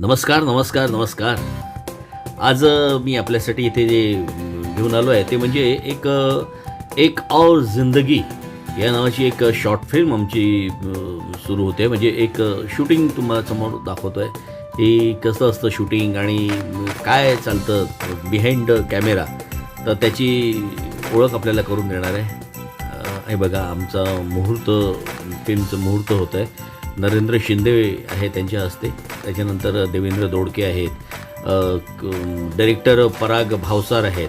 नमस्कार नमस्कार नमस्कार. आज मी आपल्यासाठी इथे जे घेऊन आलो आहे ते म्हणजे एक एक और जिंदगी या नावाची एक शॉर्ट फिल्म आमची सुरू होते. म्हणजे एक शूटिंग तुम्हाला समोर दाखवतो आहे की कसं असतं शूटिंग आणि काय चालतं बिहाइंड कॅमेरा तर त्याची ओळख आपल्याला करून देणार आहे. हे बघा आमचा मुहूर्त फिल्मचं मुहूर्त होतं आहे नरेंद्र शिंदे आहे त्यांच्या हस्ते. त्याच्यानंतर देवेंद्र दोडके आहेत. डायरेक्टर पराग भावसार आहेत.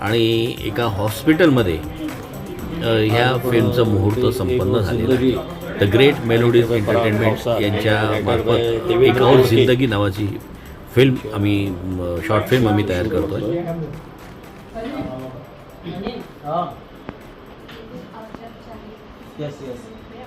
आणि एका हॉस्पिटलमध्ये ह्या फिल्मचं मुहूर्त संपन्न झालेलं आहे. द ग्रेट मेलोडीज एंटरटेनमेंट यांच्या मार्फत एक और जिंदगी नावाची फिल्म आम्ही शॉर्ट फिल्म आम्ही तयार करतो आहे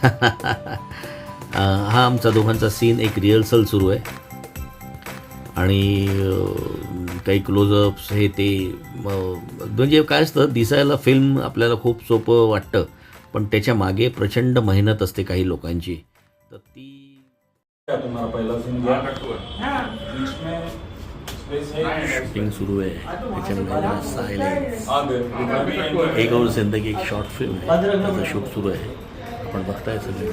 हा आमचा दोघांचा सीन एक रिहर्सल सुरू आहे. आणि काही क्लोजअप्स हे ते म्हणजे काय असतं दिसायला फिल्म आपल्याला खूप सोपं वाटतं. पण त्याच्यामागे प्रचंड मेहनत असते काही लोकांची. तर ती पहला है शूटिंग सुरू आहे. त्याच्यामध्ये सायलेन्स एक और जिंदगी एक शॉर्ट फिल्म आहे. त्याचं शूट सुरू आहे. आपण बघताय सगळे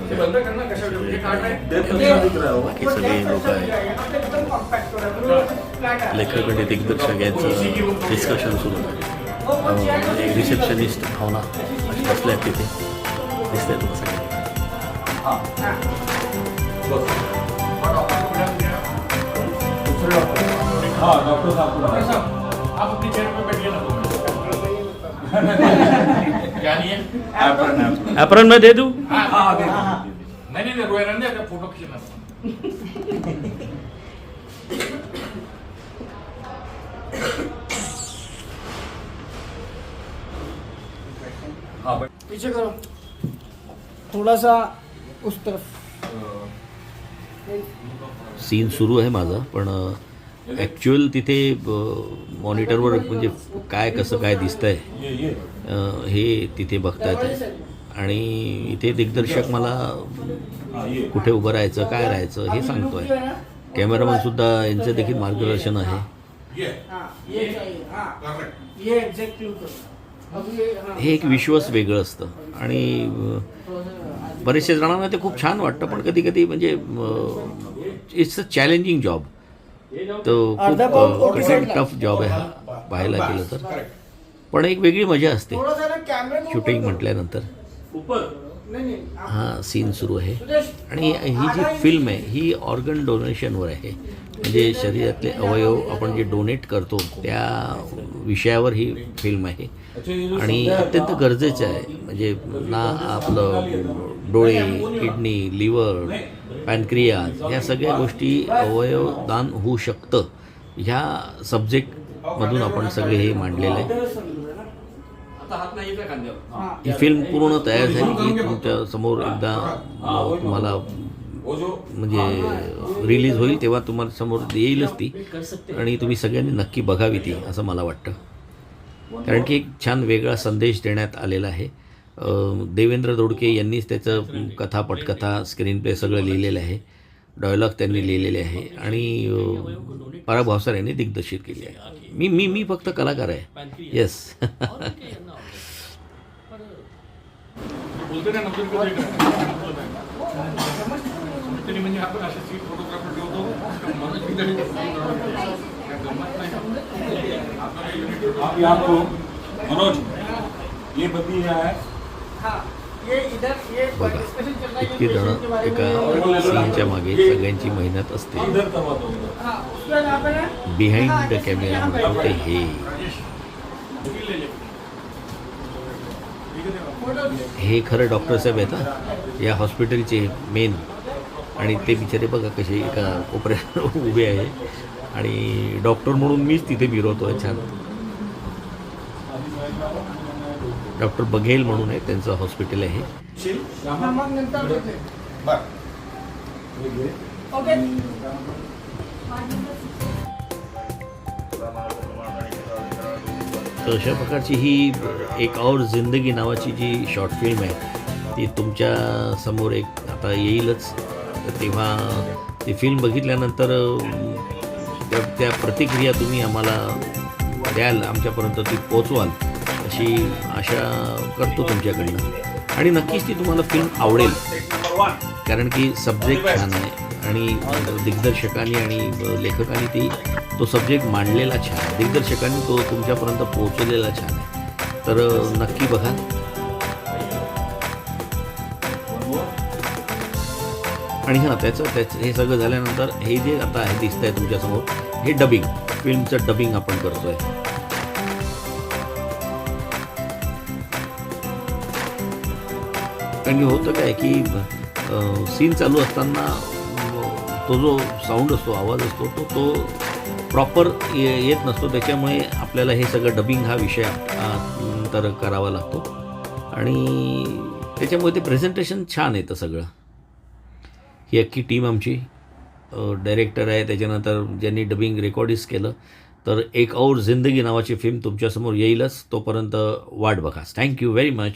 बाकी सगळे लोक आहेत लेखक आणि दिग्दर्शक यांचं डिस्कशन सुरू आहे एक रिसेप्शनिस्ट भावना बसल्या आहेत तिथे दिसतंय तुम्हाला सगळ्यांना हाँ डॉक्टर साहब को बताओ। आप अपनी चेयर पर बैठिए ना है हाँ हाँ, दे दो। नहीं नहीं नहीं रोए रहने दे फोटो खींचना। हाँ, पीछे करो। थोड़ा सा उस तरफ। सीन सुरू आहे माझा पण ॲक्च्युअल तिथे मॉनिटरवर म्हणजे काय कसं काय दिसतंय आहे हे तिथे बघता येतं आणि इथे दिग्दर्शक मला कुठे उभं राहायचं काय राहायचं हे सांगतोय. कॅमेरामन सुद्धा यांचं देखील मार्गदर्शन आहे. हे एक विश्वास वेगळं असतं. आणि बरेचसे जणांना ते खूप छान वाटतं पण कधी कधी म्हणजे इट्स अ चॅलेंजिंग जॉब तो खूप कठीण. टफ जॉब आहे. हा पाहायला गेलं तर. पण एक वेगळी मजा असते. शूटिंग म्हटल्यानंतर. नहीं नहीं. आप- हा सीन सुरू आहे. आणि ही जी फिल्म आहे. ही ऑर्गन डोनेशनवर आहे. म्हणजे शरीरातले अवयव आपण जे डोनेट करतो त्या विषयावर ही फिल्म आहे. आणि अत्यंत गरजेचं आहे. म्हणजे ना आपलं डोळे किडनी लिव्हर पॅनक्रियाज ह्या सगळ्या गोष्टी अवयव दान होऊ शकतं. ह्या सब्जेक्टमधून आपण सगळे हे मांडलेलं आहे. ही फिल्म पूर्ण तयार झाली की तुमच्यासमोर एकदा तुम्हाला म्हणजे रिलीज होईल तेव्हा तुम्हाला समोर येईलच ती. आणि तुम्ही सगळ्यांनी नक्की बघावी ती असं मला वाटतं. कारण की एक छान वेगळा संदेश देण्यात आलेला आहे. देवेंद्र दोडके यांनीच त्याचं कथा पटकथा स्क्रीन प्ले सगळं लिहिलेलं आहे. डायलॉग त्यांनी लिहिलेले आहे. आणि पराग भावसार यांनी दिग्दर्शित केली आहे. मी मी मी फक्त कलाकार आहे. येस बोलते ना नंतर तरी म्हणजे आपण असे सीट फोटोग्राफर ठेवतो. मनोज किती काय गंमत नाही. आपल्याला युनिट आप यहाँ को मनोज ये यहाँ है. हाँ इतकी जण एका सीनच्या मागे सगळ्यांची मेहनत असते। हाँ बिहाइंड द कॅमेरा म्हणतो ते हे. हे खरं डॉक्टर साहेब आहेत या हॉस्पिटलचे मेन आणि ते बिचारे बघा कसे एका कोपऱ्या उभे आहे. आणि डॉक्टर म्हणून मीच तिथे भिरवतो आहे छान. डॉक्टर बघेल म्हणून आहे त्यांचं हॉस्पिटल आहे तर अशा प्रकारची ही एक और जिंदगी नावाची जी शॉर्ट फिल्म आहे ती तुमच्यासमोर एक आता येईलच. तर तेव्हा ती फिल्म बघितल्यानंतर त्या त्या प्रतिक्रिया तुम्ही आम्हाला द्याल आमच्यापर्यंत ती पोचवाल अशी आशा करतो तुमच्याकडनं. आणि नक्कीच ती तुम्हाला फिल्म आवडेल. कारण की सब्जेक्ट छान आहे. आणि दिग्दर्शकांनी आणि लेखकांनी ती तो सब्जेक्ट मांडलेला छान आहे. दिग्दर्शकांनी तो तुमच्यापर्यंत पोहोचवलेला छान आहे. तर नक्की बघा. आणि हां त्याचं त्याचं हे सगळं झाल्यानंतर हे जे आता आहे दिसत आहे तुमच्यासमोर हे डबिंग फिल्मचं डबिंग आपण करतोय. कारण की होतं काय की सीन चालू असताना तो जो साऊंड असतो आवाज असतो तो तो प्रॉपर येत नसतो. त्याच्यामुळे आपल्याला हे सगळं डबिंग हा विषय तर करावा लागतो. आणि त्याच्यामुळे ते प्रेझेंटेशन छान येतं सगळं. ही अख्खी टीम आमची डायरेक्टर आहे. त्याच्यानंतर ज्यांनी डबिंग रेकॉर्डिस केलं तर एक और जिंदगी नावाची फिल्म तुमच्यासमोर येईलच. तोपर्यंत वाट बघा. Thank you very much